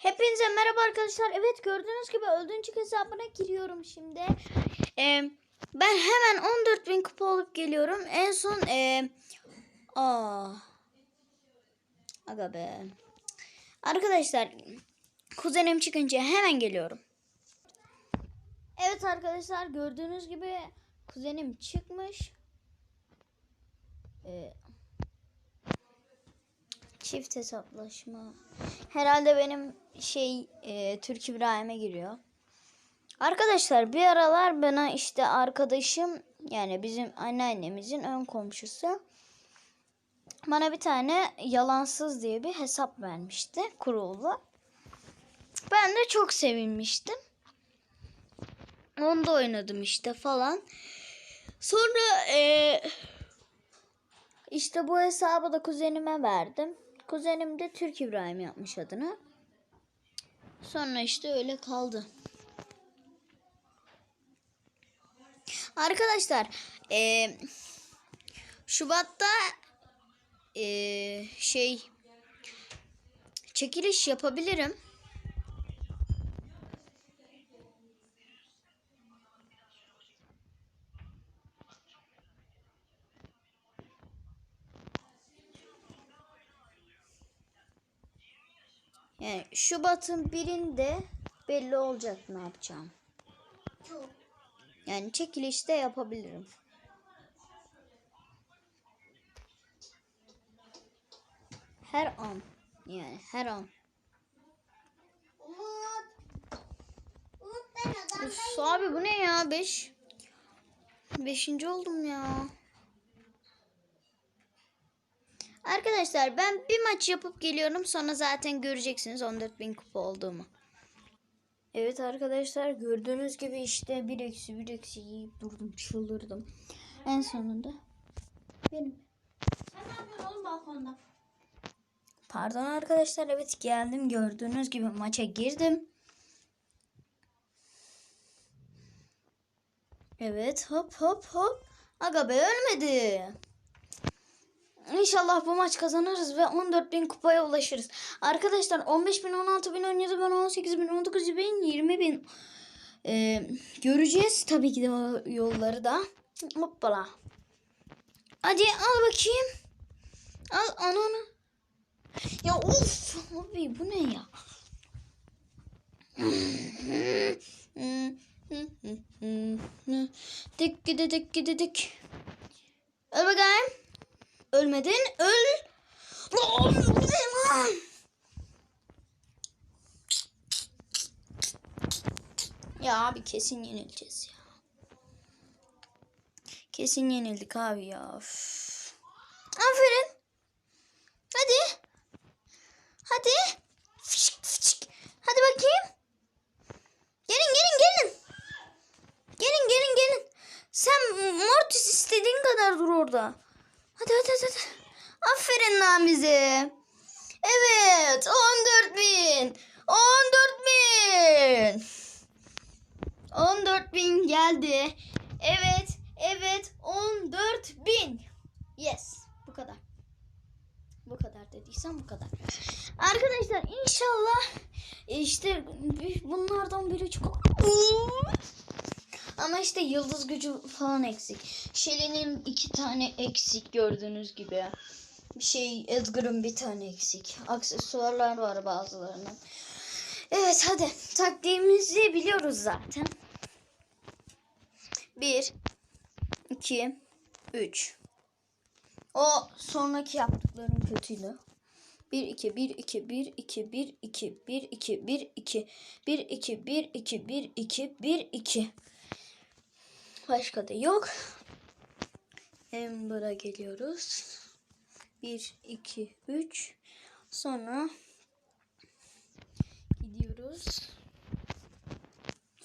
Hepinize merhaba arkadaşlar. Evet gördüğünüz gibi öldüğüncük hesabına giriyorum şimdi. Ee, ben hemen 14.000 kupa olup geliyorum. En son ee, aa, aga be. Arkadaşlar kuzenim çıkınca hemen geliyorum. Evet arkadaşlar gördüğünüz gibi kuzenim çıkmış. Ee, çift hesaplaşma. Herhalde benim şey e, Türk İbrahim'e giriyor. Arkadaşlar bir aralar bana işte arkadaşım yani bizim anneannemizin ön komşusu bana bir tane yalansız diye bir hesap vermişti kurulu. Ben de çok sevinmiştim. Onda oynadım işte falan. Sonra e, işte bu hesabı da kuzenime verdim. Kuzenim de Türk İbrahim yapmış adını. Sonra işte öyle kaldı. Arkadaşlar e, Şubat'ta e, şey çekiliş yapabilirim. Yani Şubat'ın birinde belli olacak ne yapacağım. Yani çekilişte yapabilirim. Her an. Yani her an. Üf, abi bu ne ya? Beş. Beşinci oldum ya. Arkadaşlar ben bir maç yapıp geliyorum. Sonra zaten göreceksiniz 14.000 kupa olduğumu. Evet arkadaşlar gördüğünüz gibi işte bir eksi bir eksi yiyip durdum çıldırdım. En sonunda benim. Sen ne yapıyorsun oğlum balkonda? Pardon arkadaşlar evet geldim gördüğünüz gibi maça girdim. Evet hop hop hop. Aga be ölmedi. İnşallah bu maç kazanırız ve 14.000 kupaya ulaşırız. Arkadaşlar 15.000, 16.000, 17.000, 18.000, 19.000, 20.000 ee, göreceğiz. Tabii ki de yolları da. Hoppala. Hadi al bakayım. Al ananı. Ya of abi bu ne ya? dik gidi dik gidi dik. Öl bakayım. Ölmedin. Öl. Ya abi kesin yenileceğiz ya. Kesin yenildik abi ya. Üf. Aferin. Hadi. Hadi. Fışık fışık. Hadi bakayım. Gelin gelin gelin. Gelin gelin gelin. Sen Mortis istediğin kadar dur orada. Hadi hadi hadi. hadi. Lan bize. Evet 14 bin. 14 bin. 14 bin geldi. Evet evet 14 bin. Yes bu kadar. Bu kadar dediysem bu kadar. Arkadaşlar inşallah işte bunlardan biri çok ama işte yıldız gücü falan eksik. Shelly'nin iki tane eksik gördüğünüz gibi. Bir şey Edgar'ın bir tane eksik. Aksesuarlar var bazılarının. Evet hadi taktiğimizi biliyoruz zaten. Bir, iki, üç. O sonraki yaptıklarım kötüydü. 1 2 1 2 1 2 1 2 1 2 1 2 1 2 1 2 1 2 1 2 Başka da yok. Ember'a geliyoruz. 1 2 3 sonra gidiyoruz.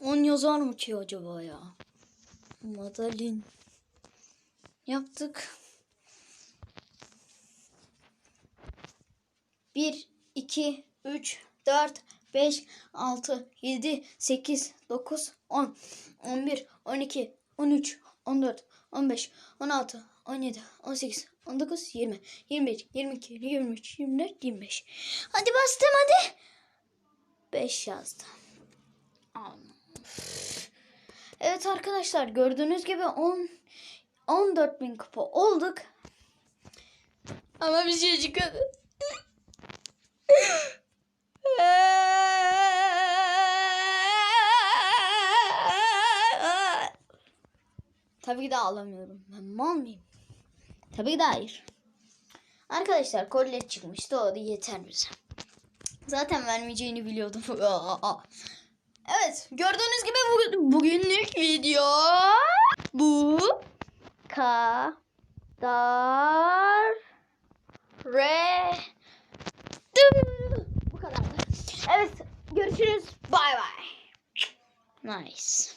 10 yazar mı ki acaba ya? Madalin. Yaptık. 1, 2, 3, 4, 5, 6, 7, 8, 9, 10, 11, 12, 13, 14, 15, 16, 17, 18, 19, 20, 21, 22, 23, 24, 25. Hadi bastım hadi. 5 yazdı. Aman. Evet arkadaşlar gördüğünüz gibi 10 14 bin kupa olduk. Ama bir şey çıkmadı. Tabii ki de ağlamıyorum. Ben mal mıyım? Tabii ki de hayır. Arkadaşlar kolye çıkmıştı o da yeter bize. Zaten vermeyeceğini biliyordum. evet gördüğünüz gibi bu, bugünlük video bu kadar re bu kadar. Evet görüşürüz. Bay bay. Nice.